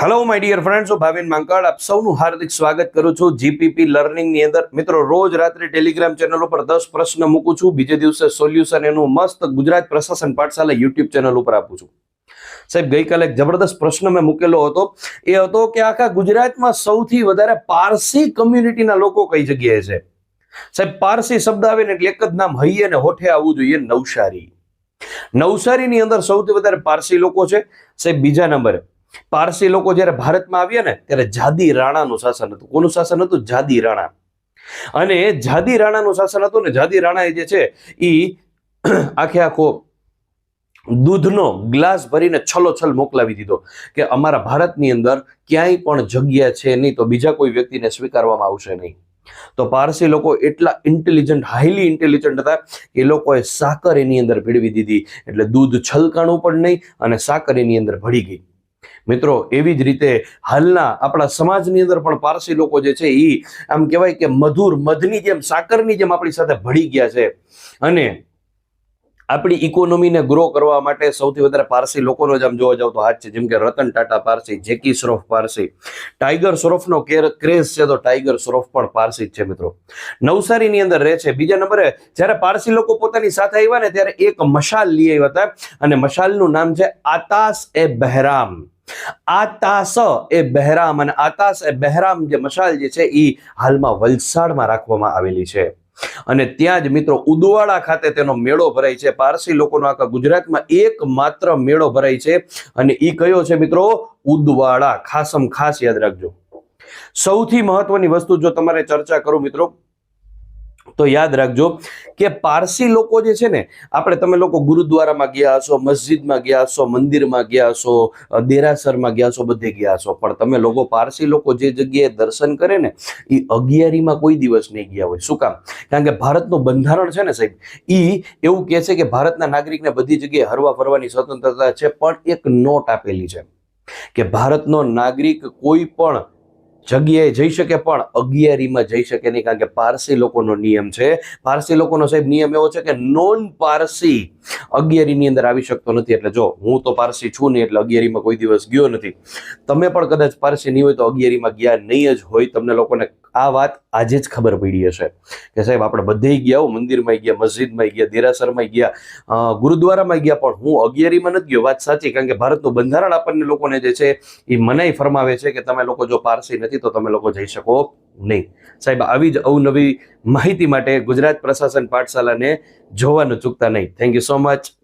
Hello my dear friends હું ભાવિન માંકડ આપ સૌનું હાર્દિક સ્વાગત કરું છું જીપીપી લર્નિંગની અંદર. મિત્રો, રોજ રાત્રે ટેલિગ્રામ ચેનલ ઉપર દસ પ્રશ્ન મૂકું છું. બીજે દિવસે સોલ્યુશન એનું મસ્ત ગુજરાત પ્રશાસન પાઠશાલા યુટ્યુબ ચેનલ ઉપર આપું છું. સાહેબ, ગઈકાલે એક જબરદસ્ત પ્રશ્ન મેં મૂકેલો હતો. એ હતો કે આખા ગુજરાતમાં સૌથી વધારે પારસી કમ્યુનિટીના લોકો કઈ જગ્યાએ છે? સાહેબ, પારસી શબ્દ આવે ને એટલે એક જ નામ હૈયે ને હોઠે આવવું જોઈએ, નવસારી. નવસારીની અંદર સૌથી વધારે પારસી લોકો છે. સાહેબ, બીજા નંબરે પારસી લોકો જ્યારે ભારતમાં આવ્યા ને, ત્યારે જાદી રાણાનું શાસન હતું. કોનું શાસન હતું? જાદી રાણા. અને જાદી રાણાનું શાસન હતું ને, જાદી રાણાએ જે છે એ આખે આખો દૂધનો ગ્લાસ ભરીને છલોછલ મોકલાવી દીધો કે અમારા ભારતની અંદર ક્યાંય પણ જગ્યા છે નહીં, તો બીજા કોઈ વ્યક્તિને સ્વીકારવામાં આવશે નહીં. તો પારસી લોકો એટલા ઇન્ટેલિજન્ટ હાઈલી ઇન્ટેલિજન્ટ હતા એ લોકોએ સાકર એની અંદર ભેળવી દીધી. એટલે દૂધ છલકાણું પણ નહીં અને સાકર એની અંદર ભળી ગઈ. મિત્રો, એવી જ રીતે હાલના આપણા સમાજની અંદર પણ પારસી લોકો જે છે એ આમ કહેવાય કે મધુર મધની જેમ, સાકરની જેમ આપણી સાથે ભળી ગયા છે. અને આપણી ઇકોનોમીને ગ્રો કરવા માટે સૌથી વધારે પારસી લોકોનો જ આમ જોવા જાવ તો હાથ છે. જેમ કે રતન ટાટા પારસી, જેકી શ્રોફ પારસી, ટાઈગર શ્રોફનો ક્રેઝ છે તો ટાઈગર શ્રોફ પણ પારસી જ છે મિત્રો. નવસારીની અંદર રહે છે. બીજા નંબરે જ્યારે પારસી લોકો પોતાની સાથે આવ્યા ને ત્યારે એક મશાલ લઈ આવ્યા હતા અને મશાલનું નામ છે આતાસ એ બહેરામ. આતાસ એ બહેરામ અને આતાસ એ બહેરામ જે મશાલ જે છે એ હાલમાં વલસાડમાં રાખવામાં આવેલી છે. અને ત્યાં જ મિત્રો ઉદવાડા ખાતે તેનો મેળો ભરાય છે. પારસી લોકોનો આખા ગુજરાતમાં એક માત્ર મેળો ભરાય છે. અને એ કયો છે મિત્રો? ઉદવાડા. ખાસમ ખાસ યાદ રાખજો. સૌથી મહત્વની વસ્તુ જો તમારે ચર્ચા કરું મિત્રો તો યાદ રાખજો કે પારસી લોકો જે છે ને, આપણે તમે લોકો ગુરુદ્વારામાં ગયા હશો, મસ્જિદમાં ગયા હશો, મંદિરમાં ગયા હશો દેરાસરમાં ગયા હશો, બધે ગયા હશો. પણ તમે લોકો પારસી લોકો જે જગ્યાએ દર્શન કરે ને એ અગિયારીમાં કોઈ દિવસ નહીં ગયા હોય. શું કામ? કારણ કે ભારતનું બંધારણ છે ને સાહેબ, ઈ એવું કહે છે કે ભારતના નાગરિકને બધી જગ્યાએ હરવા ફરવાની સ્વતંત્રતા છે, પણ એક નોટ આપેલી છે કે ભારતનો નાગરિક કોઈ પણ જગ્યાએ જઈ શકે, પણ અગિયારીમાં જઈ શકે નહીં, કારણ કે પારસી લોકોનો નિયમ છે. પારસી લોકોનો સાહેબ નિયમ એવો છે કે નોન પારસી અગિયારીની અંદર આવી શકતો નથી. એટલે જો હું તો પારસી છું નહીં, એટલે અગિયારીમાં કોઈ દિવસ ગયો નથી. તમે પણ કદાચ પારસી નહીં હોય તો અગિયારીમાં ગયા નહીં જ હોય. તમને લોકોને આ વાત આજે જ ખબર પડી હશે. કે સાહેબ, આપણે બધે ગયા મંદિરમાં ગયા, મસ્જિદમાં ગયા, દેરાસરમાં ગયા ગુરુદ્વારામાં ગયા, પણ હું અગિયારીમાં નથી ગયો. વાત સાચી, કારણ કે ભારતનું બંધારણ આપણને લોકોને જે છે એ મનાઈ ફરમાવે છે કે તમે લોકો જો પારસી નથી, તો તમે લોકો જઈ શકો નહીં. સાહેબ, આવી જ અવનવી માહિતી માટે ગુજરાત પ્રશાસન પાઠશાલાને જોવાનું ચૂકતા નહીં. Thank you so much